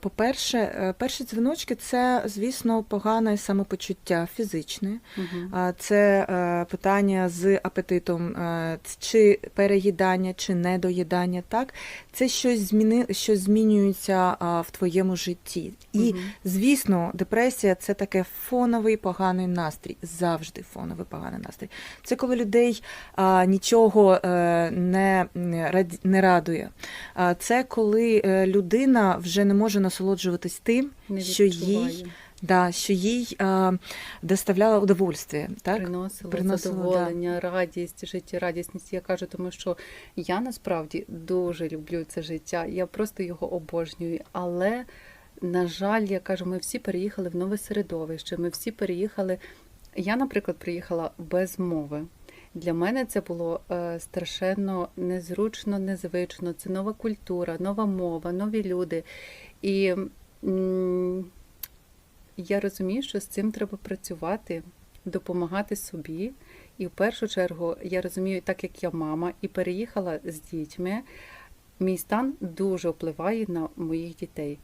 По-перше, е, перші дзвіночки це, звісно, погане самопочуття фізичне. Угу. Це е, питання з апетитом, е, чи переїдання, чи недоїдання. Так, це щось зміни, щось змінюється в твоєму житті. І, звісно, депресія це таке фоновий поганий настрій, завжди фоновий поганий настрій. Це коли людей нічого не, радує. Це коли людина вже не може насолоджуватись тим, що їй, да, що їй а, доставляло удовольствие. Так? приносило, Приносило, да. радість, життєрадісність. Я кажу, тому що я насправді дуже люблю це життя. Я просто його обожнюю. Але, на жаль, я кажу, ми всі переїхали в нове середовище. Ми всі переїхали. Я, наприклад, приїхала без мови. Для мене це було е, страшенно незручно, незвично. Це нова культура, нова мова, нові люди. І я розумію, що з цим треба працювати, допомагати собі. І в першу чергу я розумію, так як я мама і переїхала з дітьми, мій стан дуже впливає на моїх дітей.